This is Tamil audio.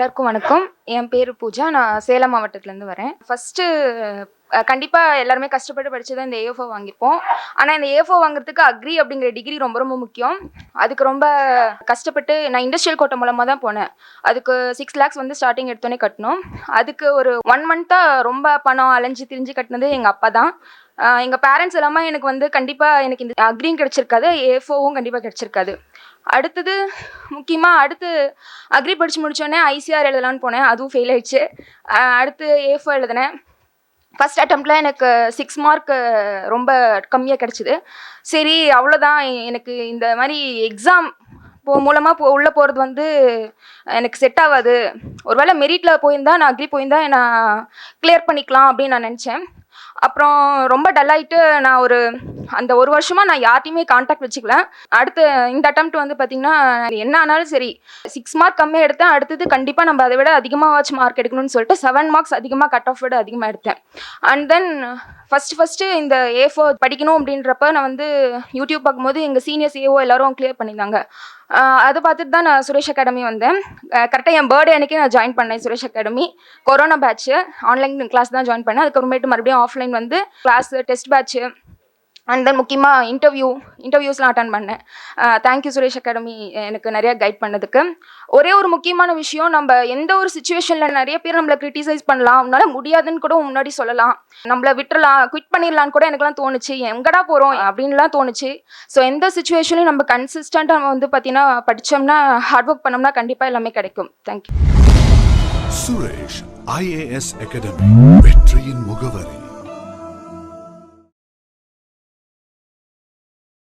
எல்லாருக்கும் வணக்கம். என் பேர் பூஜா. நான் சேலம் மாவட்டத்துலேருந்து வரேன். ஃபஸ்ட்டு கண்டிப்பாக எல்லாருமே கஷ்டப்பட்டு படித்து தான் இந்த ஏஎஃப்ஓ வாங்கியிருப்போம். ஆனால் இந்த ஏஎஃப்ஓ வாங்குறதுக்கு அக்ரி அப்படிங்கிற டிகிரி ரொம்ப ரொம்ப முக்கியம். அதுக்கு ரொம்ப கஷ்டப்பட்டு நான் இண்டஸ்ட்ரியல் கோட்டை மூலமாக தான் போனேன். அதுக்கு சிக்ஸ் லேக்ஸ் வந்து ஸ்டார்டிங் எடுத்தோன்னே கட்டணும் அதுக்கு ஒரு ஒன் மந்த்தாக ரொம்ப பணம் அலைஞ்சு திரிஞ்சு கட்டினது எங்கள் அப்பா தான். எங்கள் பேரண்ட்ஸ் எல்லாமே எனக்கு வந்து கண்டிப்பாக எனக்கு இந்த அக்ரியும் கிடச்சிருக்காது. ஏஎஃப்ஓவும் கண்டிப்பாக கிடச்சிருக்காது. அடுத்தது முக்கியமாக அடுத்து அக்ரி படித்து முடித்தோடனே ஐசிஆர் எழுதலான்னு போனேன். அதுவும் ஃபெயில் ஆயிடுச்சு. அடுத்து ஏஃபோ எழுதினேன். ஃபஸ்ட் அட்டம்ப்டில் எனக்கு சிக்ஸ் மார்க் ரொம்ப கம்மியாக கிடச்சிது. சரி அவ்வளோதான் எனக்கு இந்த மாதிரி எக்ஸாம் போ மூலமாக போ உள்ளே போகிறது வந்து எனக்கு செட் ஆகாது. ஒருவேளை மெரிட்டில் போயிருந்தா நான் அக்ரி போயிருந்தா நான் கிளியர் பண்ணிக்கலாம் அப்படின்னு நான் நினச்சேன். அப்புறம் ரொம்ப டல்லாயிட்டு நான் ஒரு அந்த ஒரு வருஷமாக நான் யார்ட்டையுமே காண்டாக்ட் வச்சுக்கல. அடுத்து இந்த அட்டம் வந்து பார்த்திங்கன்னா என்ன ஆனாலும் சரி சிக்ஸ் மார்க் கம்மியாக எடுத்தேன். அடுத்தது கண்டிப்பாக நம்ம அதை விட அதிகமாக மார்க் எடுக்கணும்னு சொல்லிட்டு செவன் மார்க்ஸ் அதிகமாக கட் ஆஃப் விட அதிகமாக எடுத்தேன். அண்ட் தென் ஃபஸ்ட்டு ஃபஸ்ட்டு இந்த ஏ ஃபோர் படிக்கணும் அப்படின்றப்ப நான் வந்து யூடியூப் பார்க்கும்போது எங்கள் சீனியர்ஸ் ஏஓ எல்லாரும் கிளியர் பண்ணியிருந்தாங்க. அதை பார்த்துட்டு தான் நான் சுரேஷ் அகாடமி வந்தேன். கரெக்டாக என் பர்த்டே அன்னைக்கு நான் ஜாயின் பண்ணேன் Suresh academy corona batch online class தான் ஜாயின் பண்ணேன். அதுக்கப்புறமேட்டு மறுபடியும் ஆஃப்லைன் வந்து class test batch and then முக்கியமாக இன்டர்வியூ இன்டர்வியூஸ்லாம் அட்டன் பண்ணேன். தேங்க்யூ சுரேஷ் அகாடமி எனக்கு நிறையா கைட் பண்ணதுக்கு. ஒரே ஒரு முக்கியமான விஷயம் நம்ம எந்த ஒரு சுச்சுவேஷனில் நிறைய பேர் நம்மளை கிரிட்டிசைஸ் பண்ணலாம். உன்னால முடியாதுன்னு கூட முன்னாடி சொல்லலாம். நம்மளை விட்டுறலாம் குவிட் பண்ணிடலான்னு கூட எனக்குலாம் தோணுச்சு. எங்கடா போகிறோம் அப்படின்லாம் தோணுச்சு. ஸோ எந்த சுச்சுவேஷன்லையும் நம்ம கன்சிஸ்டண்ட்டாக வந்து பார்த்தீங்கன்னா படித்தோம்னா ஹார்ட் ஒர்க் பண்ணோம்னா கண்டிப்பாக எல்லாமே கிடைக்கும். தேங்க்யூ சுரேஷ் ஐஏஎஸ் அகாடமி வெற்றியின் முகவரி.